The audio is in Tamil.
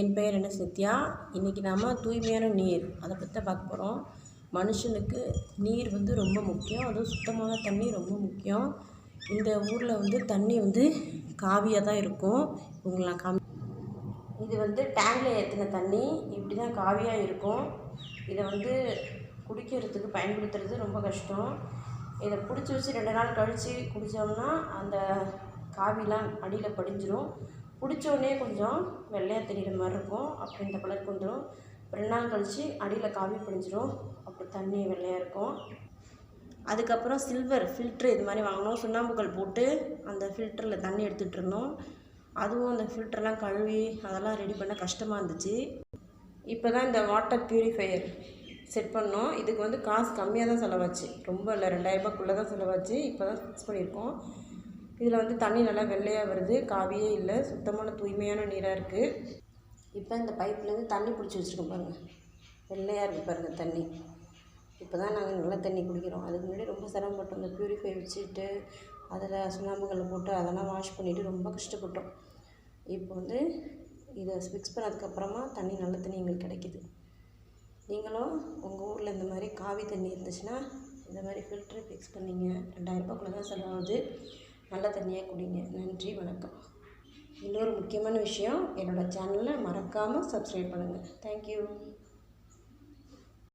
என் பெயர் என்ன சத்யா இன்றைக்கி நாம் தூய்மையான நீர் அதை பற்றி பார்க்க போகிறோம் மனுஷனுக்கு நீர் வந்து ரொம்ப முக்கியம். அதுவும் சுத்தமான தண்ணி ரொம்ப முக்கியம். இந்த ஊரில் வந்து தண்ணி வந்து காவியாக தான் இருக்கும். உங்களை காமி இது வந்து டேங்கில் ஏற்றின தண்ணி. இப்படி தான் காவியாக இருக்கும். இதை வந்து குடிக்கிறதுக்கு பயன்படுத்துறது ரொம்ப கஷ்டம். இதை பிடிச்சி வச்சு ரெண்டு நாள் கழித்து குடித்தோம்னா அந்த காவிலாம் அடியில் படிஞ்சிடும் பிடிச்சோடனே கொஞ்சம் வெள்ளையாக தெரிகிற மாதிரி இருக்கும். அப்புறம் இந்த கலருக்கு வந்துடும் ரெண்டு நாள் கழித்து அடியில் காவி பிடிஞ்சிரும். அப்புறம் தண்ணி வெள்ளையாக இருக்கும். அதுக்கப்புறம் சில்வர் ஃபில்ட்ரு இது மாதிரி வாங்கினோம் சுண்ணாம்புக்கல் போட்டு அந்த ஃபில்டரில் தண்ணி எடுத்துகிட்டு இருந்தோம். அதுவும் அந்த ஃபில்டர்லாம் கழுவி அதெல்லாம் ரெடி பண்ண கஷ்டமாக இருந்துச்சு. இப்போ தான் இந்த வாட்டர் ப்யூரிஃபையர் செட் பண்ணோம். இதுக்கு வந்து காசு கம்மியாக தான் செலவாச்சு. ரொம்ப இல்லை ரெண்டாயிரரூபாக்குள்ளே தான் செலவாச்சு. இப்போ தான் ஃபிக்ஸ் பண்ணியிருக்கோம். இதில் வந்து தண்ணி நல்லா வெள்ளையாக வருது. காவியே இல்லை. சுத்தமான தூய்மையான நீராக இருக்குது இப்போ இந்த பைப்லேருந்து தண்ணி பிடிச்சி வச்சுருக்கோம் பாருங்கள் வெள்ளையாக இருக்குது பாருங்கள் தண்ணி. இப்போ தான் நாங்கள் நல்ல தண்ணி குடிக்கிறோம். அதுக்கு முன்னாடி ரொம்ப சிரமப்பட்டோம். இந்த ப்யூரிஃபை வச்சுட்டு அதில் சுண்ணாம்புகளை போட்டு அதெல்லாம் வாஷ் பண்ணிவிட்டு ரொம்ப கஷ்டப்பட்டோம். இப்போ வந்து இதை ஃபிக்ஸ் பண்ணதுக்கப்புறமா தண்ணி நல்ல தண்ணி எங்களுக்கு கிடைக்கிது. நீங்களும் உங்கள் ஊரில் இந்த மாதிரி காவி தண்ணி இருந்துச்சுன்னா இந்த மாதிரி ஃபில்ட்ரு ஃபிக்ஸ் பண்ணிங்க. ரெண்டாயிரரூபாக்குள்ளே தான் செலவாகுது. நல்ல தண்ணியாக குடிங்க. நன்றி வணக்கம். இன்னொரு முக்கியமான விஷயம் என்னோடய சேனலை மறக்காமல் சப்ஸ்கிரைப் பண்ணுங்கள் தேங்க்யூ